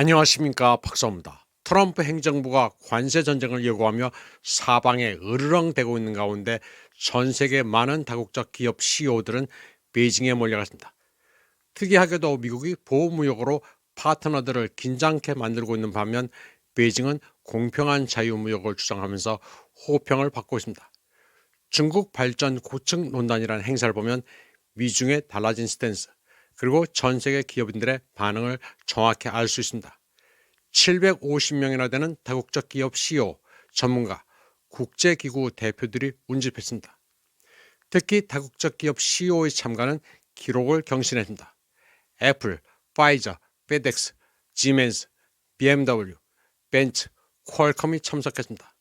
안녕하십니까 박사입니다. 트럼프 행정부가 관세 전쟁을 예고하며 사방에 으르렁대고 있는 가운데 전 세계 많은 다국적 기업 CEO들은 베이징에 몰려갔습니다. 특이하게도 미국이 보호무역으로 파트너들을 긴장케 만들고 있는 반면 베이징은 공평한 자유무역을 주장하면서 호평을 받고 있습니다. 중국 발전 고층 논단이라는 행사를 보면 미중의 달라진 스탠스 그리고 전 세계 기업인들의 반응을 정확히 알 수 있습니다. 750명이나 되는 다국적 기업 CEO, 전문가, 국제기구 대표들이 운집했습니다. 특히 다국적 기업 CEO의 참가는 기록을 경신했습니다. 애플, 파이저, 페덱스, 지멘스, BMW, 벤츠, 퀄컴이 참석했습니다.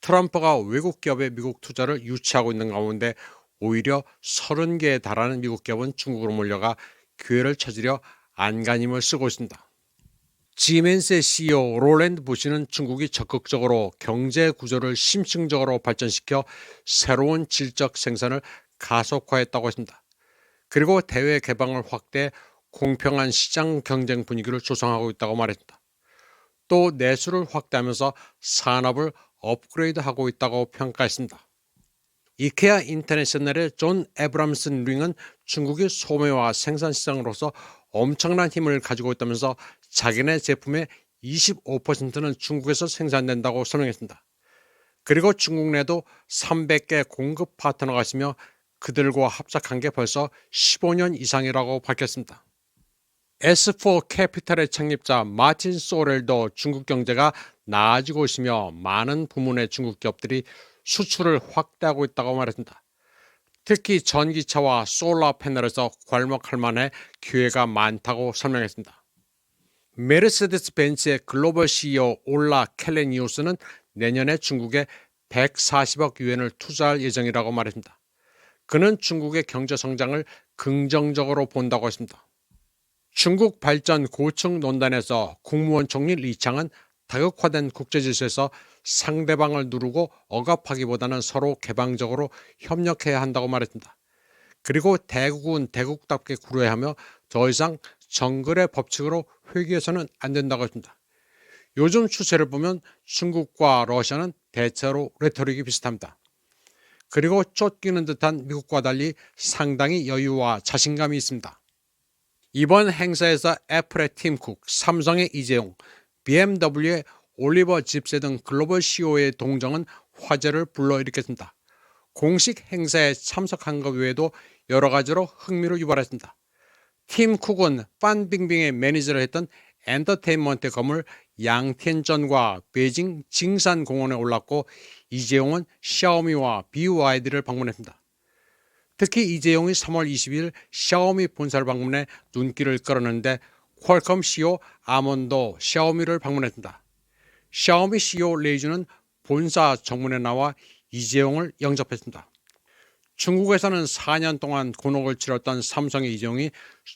트럼프가 외국 기업의 미국 투자를 유치하고 있는 가운데 오히려 30개에 달하는 미국 기업은 중국으로 몰려가 기회를 찾으려 안간힘을 쓰고 있습니다. 지멘스의 CEO 롤랜드 부시는 중국이 적극적으로 경제 구조를 심층적으로 발전시켜 새로운 질적 생산을 가속화했다고 했습니다. 그리고 대외 개방을 확대 공평한 시장 경쟁 분위기를 조성하고 있다고 말했습니다. 또 내수를 확대하면서 산업을 업그레이드하고 있다고 평가했습니다. 이케아 인터내셔널의 존 에브람슨 링은 중국이 소매와 생산 시장으로서 엄청난 힘을 가지고 있다면서 자기네 제품의 25%는 중국에서 생산된다고 설명했습니다. 그리고 중국 내도 300개 공급 파트너가 있으며 그들과 합작한 게 벌써 15년 이상이라고 밝혔습니다. S4 캐피탈의 창립자 마틴 소렐도 중국 경제가 나아지고 있으며 많은 부문의 중국 기업들이 수출을 확대하고 있다고 말했습니다. 특히 전기차와 솔라 패널에서 괄목할 만해 기회가 많다고 설명했습니다. 메르세데스 벤츠의 글로벌 CEO 올라 켈레니우스는 내년에 중국에 140억 유엔을 투자할 예정이라고 말했습니다. 그는 중국의 경제 성장을 긍정적으로 본다고 했습니다. 중국 발전 고층 논단에서 국무원 총리 리창은 다극화된 국제 질서에서 상대방을 누르고 억압하기보다는 서로 개방적으로 협력해야 한다고 말했습니다. 그리고 대국은 대국답게 구려야 하며 더 이상 정글의 법칙으로 회귀해서는 안 된다고 했습니다. 요즘 추세를 보면 중국과 러시아는 대체로 레토릭이 비슷합니다. 그리고 쫓기는 듯한 미국과 달리 상당히 여유와 자신감이 있습니다. 이번 행사에서 애플의 팀쿡, 삼성의 이재용, BMW의 올리버 집세 등 글로벌 CEO의 동정은 화제를 불러일으켰습니다. 공식 행사에 참석한 것 외에도 여러 가지로 흥미를 유발했습니다. 팀 쿡은 판빙빙의 매니저를 했던 엔터테인먼트 건물 양텐전과 베이징 징산공원에 올랐고 이재용은 샤오미와 BYD를 방문했습니다. 특히 이재용이 3월 20일 샤오미 본사를 방문해 눈길을 끌었는데 퀄컴 CEO 아몬도 샤오미를 방문했습니다. 샤오미 CEO 레이즈는 본사 정문에 나와 이재용을 영접했습니다. 중국에서는 4년 동안 곤혹을 치렀던 삼성의 이재용이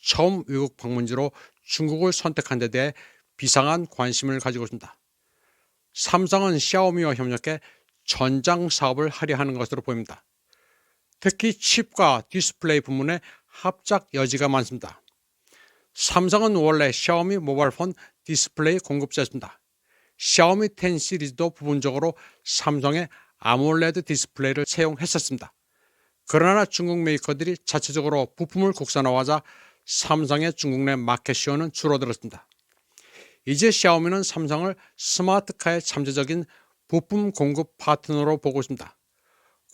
처음 외국 방문지로 중국을 선택한 데 대해 비상한 관심을 가지고 있습니다. 삼성은 샤오미와 협력해 전장 사업을 하려 하는 것으로 보입니다. 특히 칩과 디스플레이 부문에 합작 여지가 많습니다. 삼성은 원래 샤오미 모바일 폰 디스플레이 공급자였습니다. 샤오미 10 시리즈도 부분적으로 삼성의 아몰레드 디스플레이를 채용했었습니다. 그러나 중국 메이커들이 자체적으로 부품을 국산화하자 삼성의 중국 내 마켓 시어는 줄어들었습니다. 이제 샤오미는 삼성을 스마트카의 잠재적인 부품 공급 파트너로 보고 있습니다.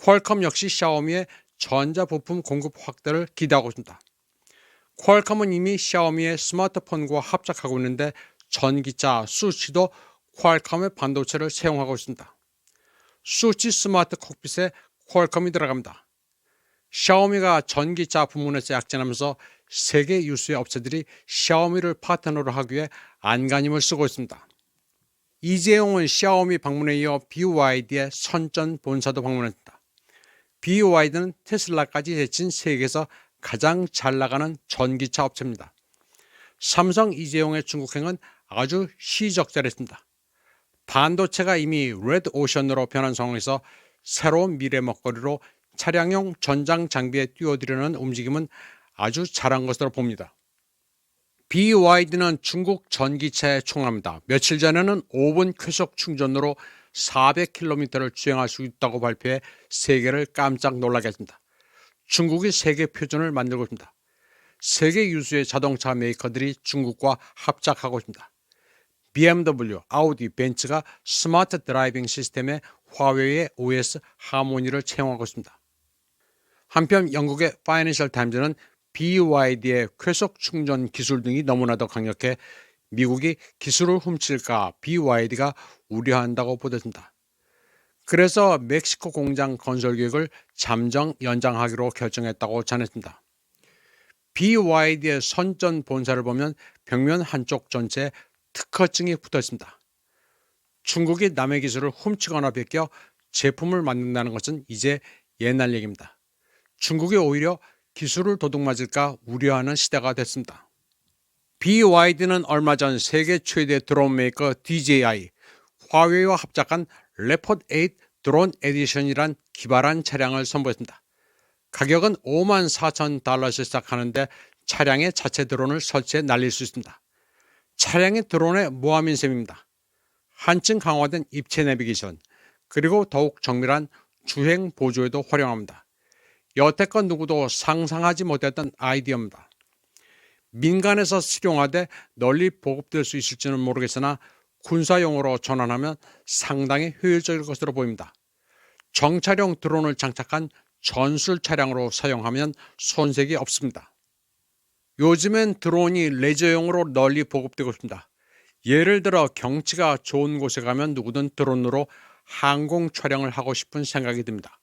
퀄컴 역시 샤오미의 전자 부품 공급 확대를 기대하고 있습니다. 퀄컴은 이미 샤오미의 스마트폰과 합작하고 있는데 전기차 수치도 퀄컴의 반도체를 사용하고 있습니다. 수치 스마트 콕핏에 퀄컴이 들어갑니다. 샤오미가 전기차 부문에서 약진하면서 세계 유수의 업체들이 샤오미를 파트너로 하기 위해 안간힘을 쓰고 있습니다. 이재용은 샤오미 방문에 이어 BYD의 선전 본사도 방문했다. BYD는 테슬라까지 제친 세계에서 가장 잘 나가는 전기차 업체입니다. 삼성 이재용의 중국행은 아주 시적절했습니다. 반도체가 이미 레드 오션으로 변한 상황에서 새로운 미래 먹거리로 차량용 전장 장비에 띄워드리는 움직임은 아주 잘한 것으로 봅니다. BYD는 중국 전기차의 총합니다. 며칠 전에는 5분 쾌속 충전으로 400km를 주행할 수 있다고 발표해 세계를 깜짝 놀라게 했습니다. 중국이 세계 표준을 만들고 있습니다. 세계 유수의 자동차 메이커들이 중국과 합작하고 있습니다. BMW, 아우디, 벤츠가 스마트 드라이빙 시스템에 화웨이의 OS 하모니를 채용하고 있습니다. 한편 영국의 파이낸셜 타임즈는 BYD의 쾌속 충전 기술 등이 너무나도 강력해 미국이 기술을 훔칠까 BYD가 우려한다고 보도했습니다. 그래서 멕시코 공장 건설 계획을 잠정 연장하기로 결정했다고 전했습니다. BYD의 선전 본사를 보면 벽면 한쪽 전체에 특허증이 붙어 있습니다. 중국이 남의 기술을 훔치거나 베껴 제품을 만든다는 것은 이제 옛날 얘기입니다. 중국이 오히려 기술을 도둑맞을까 우려하는 시대가 됐습니다. BYD는 얼마 전 세계 최대 드론 메이커 DJI, 화웨이와 합작한 레포드 8 드론 에디션이란 기발한 차량을 선보였습니다. 가격은 5만 4천 달러에서 시작하는데 차량에 자체 드론을 설치해 날릴 수 있습니다. 차량의 드론의 모함인 셈입니다. 한층 강화된 입체 내비게이션, 그리고 더욱 정밀한 주행 보조에도 활용합니다. 여태껏 누구도 상상하지 못했던 아이디어입니다. 민간에서 실용화돼 널리 보급될 수 있을지는 모르겠으나 군사용으로 전환하면 상당히 효율적일 것으로 보입니다. 정찰용 드론을 장착한 전술 차량으로 사용하면 손색이 없습니다. 요즘엔 드론이 레저용으로 널리 보급되고 있습니다. 예를 들어 경치가 좋은 곳에 가면 누구든 드론으로 항공 촬영을 하고 싶은 생각이 듭니다.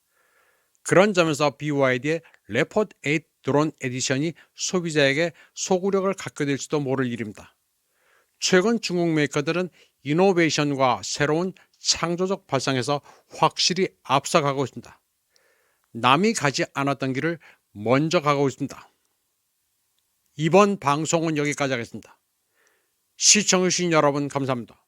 그런 점에서 BYD의 레포드 8 드론 에디션이 소비자에게 소구력을 갖게 될지도 모를 일입니다. 최근 중국 메이커들은 이노베이션과 새로운 창조적 발상에서 확실히 앞서가고 있습니다. 남이 가지 않았던 길을 먼저 가고 있습니다. 이번 방송은 여기까지 하겠습니다. 시청해주신 여러분 감사합니다.